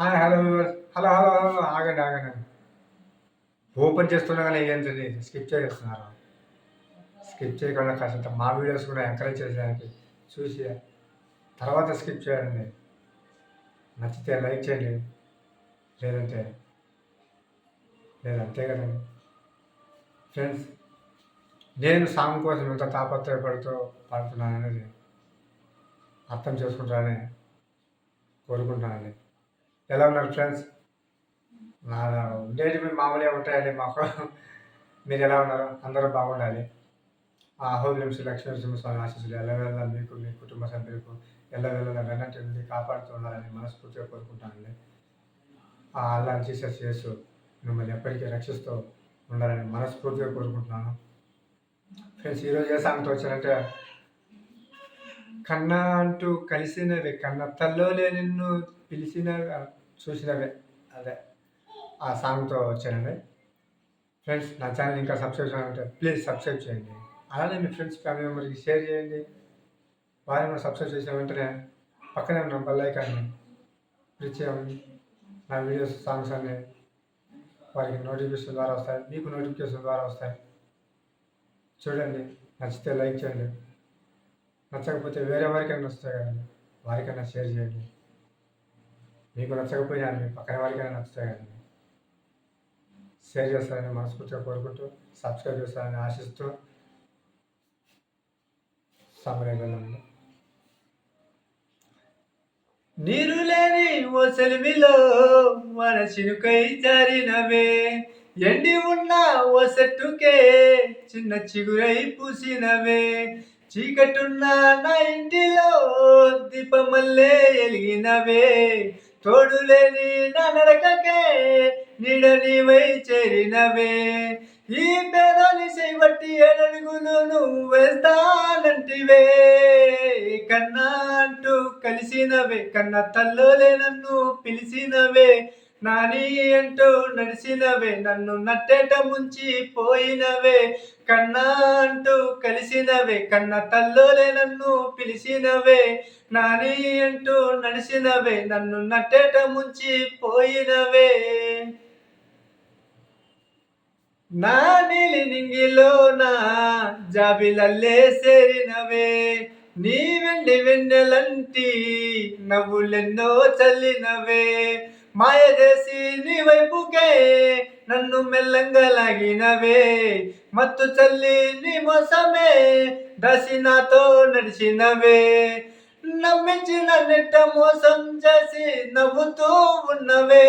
Hi hello hello hello hello ఆగండి ఆగండి. Open చేస్తున్నా కానీ ఏంటండి స్కిప్ చేస్తున్నారు? స్కిప్ చేయకుండా కాస్త మా వీడియోస్ కూడా ఎంకరేజ్ చేయడానికి చూసి తర్వాత స్కిప్ చేయండి. నచ్చితే లైక్ చేయండి. లేదంటే లేదు అంతే కదండి. ఫ్రెండ్స్ నేను సాంగ్ కోసం ఎంత తాపత్రయపడుతూ పాడుతున్నాను అనేది అర్థం చేసుకుంటానని కోరుకుంటున్నానండి. ఎలా ఉన్నారు ఫ్రెండ్స్? నా ఉండేది మీ మామూలుగా ఉంటాయండి మాకు. మీరు ఎలా ఉన్నారు? అందరూ బాగుండాలి. ఆ శ్రీ లక్ష్మీ నరసింహస్వామి ఆశీస్సులు ఎలా వెళ్ళాలి మీకు మీ కుటుంబ సభ్యులకు ఎలా వెళ్ళాలి వెన్నట్టు నుండి కాపాడుతూ ఉండాలని మనస్ఫూర్తిగా కోరుకుంటానండి. ఆ అల్లా జీసస్ చేసు మిమ్మల్ని ఎప్పటికీ రక్షిస్తూ ఉండాలని మనస్ఫూర్తిగా కోరుకుంటున్నాను. ఫ్రెండ్స్ ఈరోజు ఏ సాంగ్తో వచ్చానంటే కన్నా అంటూ కలిసినవి కన్న తల్లోలే నిన్ను పిలిచిన చూసినవే అదే ఆ సాంగ్తో వచ్చానండి. ఫ్రెండ్స్ నా ఛానల్ ఇంకా సబ్స్క్రైబ్ చేయాలంటే ప్లీజ్ సబ్స్క్రైబ్ చేయండి. అలానే మీ ఫ్రెండ్స్ ఫ్యామిలీ మెంబర్కి షేర్ చేయండి. వారిని సబ్స్క్రైబ్ చేసిన వెంటనే పక్కనే ఉన్న బెల్ ఐకాన్ని క్లిక్ చేయండి. నా వీడియోస్ సాంగ్స్ అన్ని వారికి నోటిఫికేషన్ ద్వారా వస్తాయి. మీకు నోటిఫికేషన్ ద్వారా వస్తాయి. చూడండి నచ్చితే లైక్ చేయండి. నచ్చకపోతే వేరే వారికైనా వస్తాయి కదండి. వారికైనా షేర్ చేయండి. మీకు నచ్చకపోయినా మీ పక్కన వారికైనా నచ్చుతాయని షేర్ చేస్తారని మనస్ఫూర్తిగా కోరుకుంటూ సబ్స్క్రైబ్ చేస్తారని ఆశిస్తూ సమరంగంలో నీరు లేని ఓ సెలిమిలో మన చినుకై జారినవే. ఎండి ఉన్న ఓ చెట్టుకే చిన్న చిగురై పూసినవే. చీకటున్న నా ఇంటిలో దీపమల్లే ఎలిగినవే. తోడులేని నా నడకకే నీడనివై చేరినవే. ఈ పేదాన్ని చేయబట్టి ఏడడుగులు నువ్వు వేస్తానంటివే. కన్నా అంటూ కలిసినవే కన్న తల్లోలే నన్ను పిలిచినవే. నాని అంటూ నడిచినవే నన్ను నట్టేట ముంచి పోయినవే. కన్నా అంటూ కలిసినవే కన్న తల్లోలే నన్ను పిలిచినవే నాని అంటూ నడిచినవే నన్ను నట్టేట ముంచి పోయినవే. నా నీలి నింగిలో నా జాబిలల్లే సేరినవే. నీ వెండి వెన్నెలంటి నవ్వులెన్నో చల్లినవే. మాయ చేసి నీ వైపుకే నన్ను మెల్లంగలాగినవే. మత్తు చల్లి నీ మోసమే దసి నాతో నడిచినవే. నమ్మించిన నెట్ట మోసం చేసి నవ్వుతూ ఉన్నవే.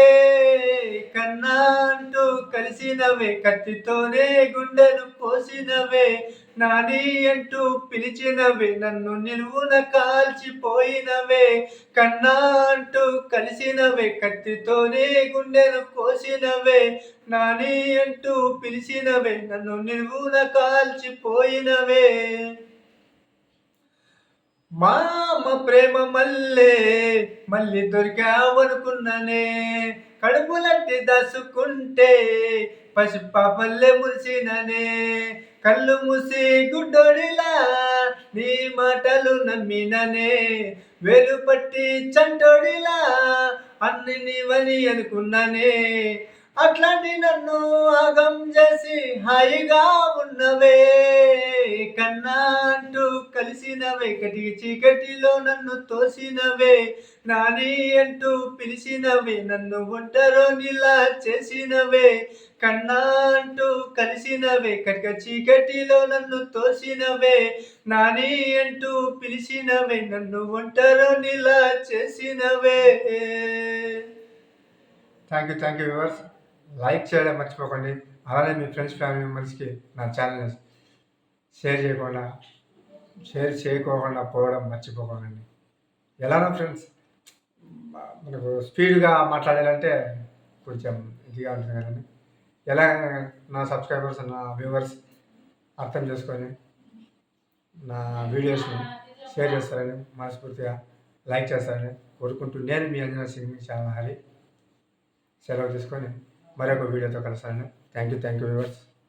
కన్నా కలిసినవే కత్తితోనే గుండెను పోసినవే నాని అంటూ పిలిచినవే నన్ను నిలువున కాల్చిపోయినవే కన్నా అంటూ కలిసినవే కత్తితోనే గుండెను కోసినవే నాని అంటూ పిలిచినవే నన్ను నిలువున కాల్చిపోయినవే. మామ ప్రేమ మల్లే మళ్ళీ దొరికావనుకున్ననే కడుపులట్టి దాసుకుంటే పల్లె మురిసిననే. కళ్ళు మూసి గుడ్డోడిలా నీ మాటలు నమ్మిననే. వేలు పట్టి చంటోడిలా అన్ని నీవని అనుకున్ననే. అట్లాంటి నన్ను అగం చేసి హాయిగా ఉన్నవే. కన్నా అంటూ కలిసినవే కటికి చీకటిలో నన్ను తోసినవే. నాని అంటూ పిలిచినవే నన్ను ఒంటరో నీలా చేసినవే. కన్నా అంటూ కలిసినవే కటిక చీకటిలో నన్ను తోసినవే. నాని అంటూ పిలిచినవే నన్ను ఒంటరో నీలా చేసినవే. Thank you thank you viewers like చేయడం మర్చిపోకండి. అలానే మీ ఫ్రెండ్స్ ఫ్యామిలీ మెంబర్స్కి నా ఛానల్ని షేర్ చేయకుండా షేర్ చేయకోకుండా పోవడం మర్చిపోకండి. ఎలానో ఫ్రెండ్స్ మనకు స్పీడ్గా మాట్లాడాలంటే కొంచెం ఇదిగా ఉంటుంది కదండి. ఎలా నా సబ్స్క్రైబర్స్ నా వ్యూవర్స్ అర్థం చేసుకొని నా వీడియోస్ని షేర్ చేస్తారని మనస్ఫూర్తిగా లైక్ చేస్తారని కోరుకుంటూ నేను మీ అంజనా సింగ్ చాలా హరి. సెలవు తీసుకొని మరొక వీడియోతో కలుస్తాను. Thank you thank you viewers